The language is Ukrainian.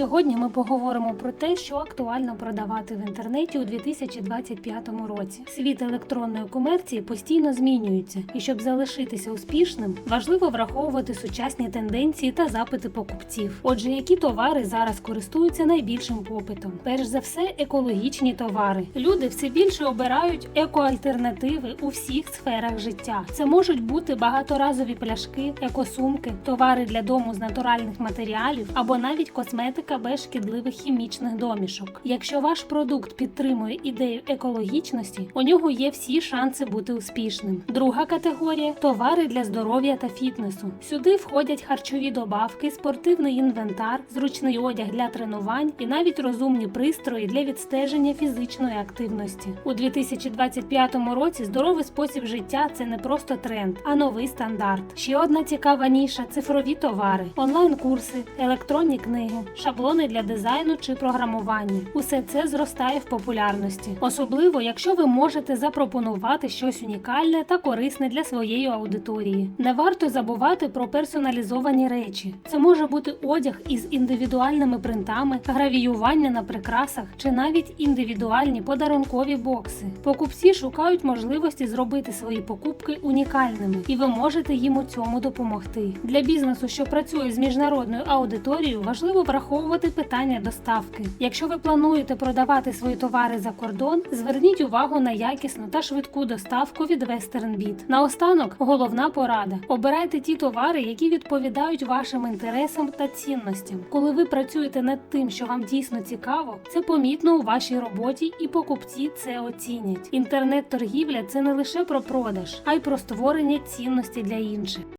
Сьогодні ми поговоримо про те, що актуально продавати в інтернеті у 2025 році. Світ електронної комерції постійно змінюється, і щоб залишитися успішним, важливо враховувати сучасні тенденції та запити покупців. Отже, які товари зараз користуються найбільшим попитом? Перш за все, екологічні товари. Люди все більше обирають екоальтернативи у всіх сферах життя. Це можуть бути багаторазові пляшки, екосумки, товари для дому з натуральних матеріалів або навіть косметика без шкідливих хімічних домішок. Якщо ваш продукт підтримує ідею екологічності, у нього є всі шанси бути успішним. Друга категорія товари для здоров'я та фітнесу. Сюди входять харчові добавки, спортивний інвентар, зручний одяг для тренувань і навіть розумні пристрої для відстеження фізичної активності. У 2025 році здоровий спосіб життя це не просто тренд, а новий стандарт. Ще одна цікава ніша цифрові товари, онлайн-курси, електронні книги, шаблони для дизайну чи програмування. Усе це зростає в популярності, особливо якщо ви можете запропонувати щось унікальне та корисне для своєї аудиторії. Не варто забувати про персоналізовані речі. Це може бути одяг із індивідуальними принтами, гравіювання на прикрасах чи навіть індивідуальні подарункові бокси. Покупці шукають можливості зробити свої покупки унікальними, і ви можете їм у цьому допомогти. Для бізнесу, що працює з міжнародною аудиторією, важливо враховувати питання доставки. Якщо ви плануєте продавати свої товари за кордон, зверніть увагу на якісну та швидку доставку від WesternBit. Наостанок, головна порада: обирайте ті товари, які відповідають вашим інтересам та цінностям. Коли ви працюєте над тим, що вам дійсно цікаво, це помітно у вашій роботі, і покупці це оцінять. Інтернет-торгівля це не лише про продаж, а й про створення цінності для інших.